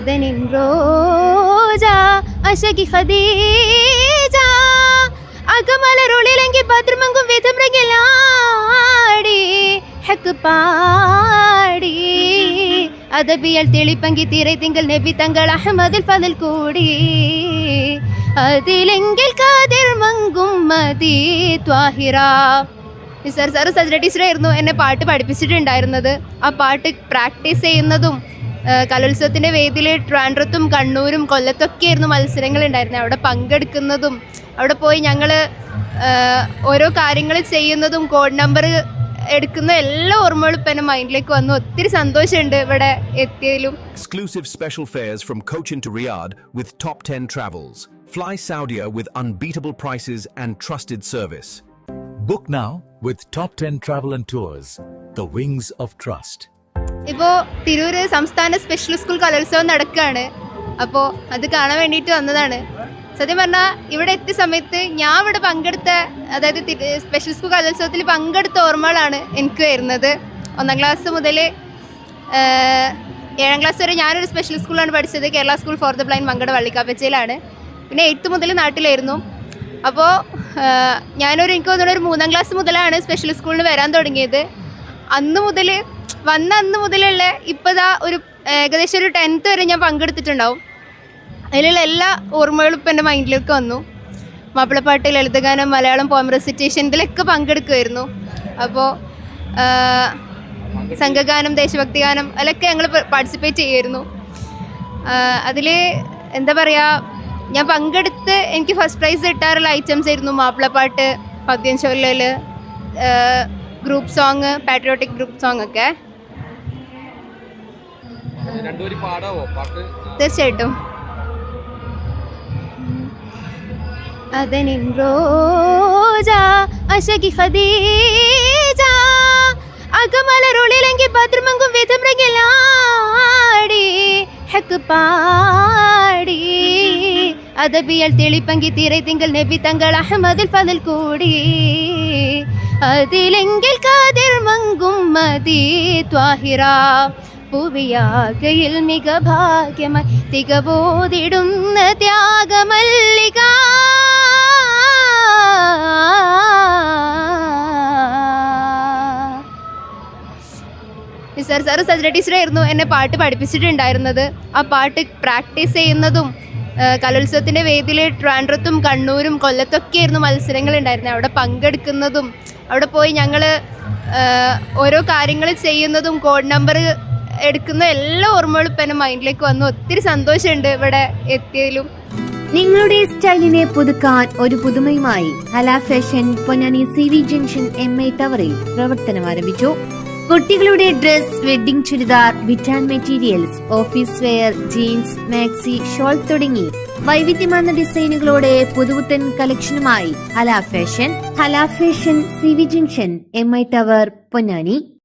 അതനിൻ റോജ അശകി ഖദീജ. അകമലരുളിലെങ്കിൽ ഭദ്രമങ്കും വിധമൃഗലാടി ഹക്ക് പാടി. അതബിയൽ തെളിപ്പങ്കി തീരെ തിങ്കൾ നബി തങ്ങൾ അഹമ്മദിൽ ഫതിൽ കൂടി. അതിലെങ്കിൽ കാതിർ മങ്കും മതി ത്വാഹിറ. നിസാർ സാർ സജ്ര ടീച്ചറായിരുന്നു എന്നെ പാട്ട് പഠിപ്പിച്ചിട്ടുണ്ടായിരുന്നത്. ആ പാട്ട് പ്രാക്ടീസ് ചെയ്യുന്നതും കലോത്സവത്തിന്റെ വേദിയിൽ ട്രാൻഡ്രത്തും കണ്ണൂരും കൊല്ലത്തൊക്കെ ആയിരുന്നു മത്സരങ്ങൾ ഉണ്ടായിരുന്നത് അവിടെ പങ്കെടുക്കുന്നതും അവിടെ പോയി ഞങ്ങൾ ഓരോ കാര്യങ്ങൾ ചെയ്യുന്നതും കോഡ് നമ്പർ എടുക്കുന്ന എല്ലാ ഓർമ്മകളും ഇപ്പം എന്റെ മൈൻഡിലേക്ക് വന്നു. ഒത്തിരി സന്തോഷമുണ്ട് ഇവിടെ എത്തിയതിലും. Exclusive special fares from Cochin to Riyadh with top 10 travels fly Saudia with unbeatable prices and trusted service book now with Top 10 travel and tours the wings of trust. ഇപ്പോൾ തിരൂര് സംസ്ഥാന സ്പെഷ്യൽ സ്കൂൾ കലോത്സവം നടക്കുകയാണ് അപ്പോൾ അത് കാണാൻ വേണ്ടിയിട്ട് വന്നതാണ്. സത്യം പറഞ്ഞാൽ ഇവിടെ എത്തിയ സമയത്ത് ഞാൻ ഇവിടെ പങ്കെടുത്ത അതായത് സ്പെഷ്യൽ സ്കൂൾ കലോത്സവത്തിൽ പങ്കെടുത്ത ഓർമ്മകളാണ് എനിക്ക് വരുന്നത്. ഒന്നാം ക്ലാസ് മുതൽ ഏഴാം ക്ലാസ് വരെ ഞാനൊരു സ്പെഷ്യൽ സ്കൂളാണ് പഠിച്ചത്. Kerala school for the blind Mankada വള്ളിക്കാപ്പച്ചയിലാണ് പിന്നെ എയ്ത്ത് മുതൽ നാട്ടിലായിരുന്നു. അപ്പോൾ ഞാനൊരു എനിക്ക് തോന്നുന്നു ഒരു മൂന്നാം ക്ലാസ് മുതലാണ് സ്പെഷ്യൽ സ്കൂളിൽ വരാൻ തുടങ്ങിയത്. അന്ന് മുതൽ വന്ന അന്ന് മുതലുള്ള ഇപ്പതാ ഒരു ഏകദേശം ഒരു ടെൻത്ത് വരെ ഞാൻ പങ്കെടുത്തിട്ടുണ്ടാവും. അതിലുള്ള എല്ലാ ഓർമ്മകളും ഇപ്പം എന്റെ മൈൻഡിലേക്ക് വന്നു. മാപ്പിളപ്പാട്ട് ലളിതഗാനം മലയാളം പോം റെസിറ്റേഷൻ ഇതിലൊക്കെ പങ്കെടുക്കുമായിരുന്നു അപ്പോൾ സംഘഗാനം ദേശഭക്തി ഗാനം അതിലൊക്കെ ഞങ്ങൾ പാർട്ടിസിപ്പേറ്റ് ചെയ്യുമായിരുന്നു അതിൽ എന്താ പറയുക ഞാൻ പങ്കെടുത്ത് എനിക്ക് ഫസ്റ്റ് പ്രൈസ് കിട്ടാറുള്ള ഐറ്റംസ് ആയിരുന്നു മാപ്പിളപ്പാട്ട് പദ്യം ചൊല്ലൽ group song patriotic group song ഒക്കെ. തീർച്ചയായിട്ടും. അതനിൻ റോജ അശകി ഖദീജ അകമലരുളിലെങ്കിൽ ഭദ്രമങ്കും വിധമൃഗലാടി ഹക്ക് പാടി. അതബിയൽ തെളിപ്പങ്കി തീരെ തിങ്കൾ നബി തങ്കൾ അഹമ്മദിൽ ഫതിൽ കൂടി. അതിലെങ്കിൽ കാതിർ മങ്കും മതി ത്വാഹിറ. പുവിയാകയിൽ മിക ഭാഗ്യമായി തികവോതിടുന്ന ത്യാഗമല്ലിക. നിസാർ സാറ് സജ്ര ടീച്ചറായിരുന്നു എന്നെ പാട്ട് പഠിപ്പിച്ചിട്ടുണ്ടായിരുന്നത്. ആ പാട്ട് പ്രാക്ടീസ് ചെയ്യുന്നതും കലോത്സവത്തിന്റെ വേദിയിൽ ട്രാൻഡ്രത്തും കണ്ണൂരും കൊല്ലത്തൊക്കെ ആയിരുന്നു മത്സരങ്ങൾ ഉണ്ടായിരുന്നത് അവിടെ പങ്കെടുക്കുന്നതും അവിടെ പോയി ഞങ്ങൾ ഓരോ കാര്യങ്ങൾ ചെയ്യുന്നതും കോഡ് നമ്പർ എടുക്കുന്ന എല്ലാ ഓർമ്മകളും ഇപ്പം എന്റെ മൈൻഡിലേക്ക് വന്നു. ഒത്തിരി സന്തോഷമുണ്ട് ഇവിടെ എത്തിയതിലും. നിങ്ങളുടെ സ്റ്റൈലിനെ പുതുക്കാൻ ഒരു പുതുമയുമായി Hala fashion Ponnani C V junction M I ടവറിൽ പ്രവർത്തനം ആരംഭിച്ചു. കുട്ടികളുടെ dress wedding churidar Witan materials office wear jeans maxi shawl തുടങ്ങി വൈവിധ്യമാർന്ന ഡിസൈനുകളോടെ പുതുപുത്തൻ കളക്ഷനുമായി Hala fashion Hala fashion C V junction M I tower Ponnani.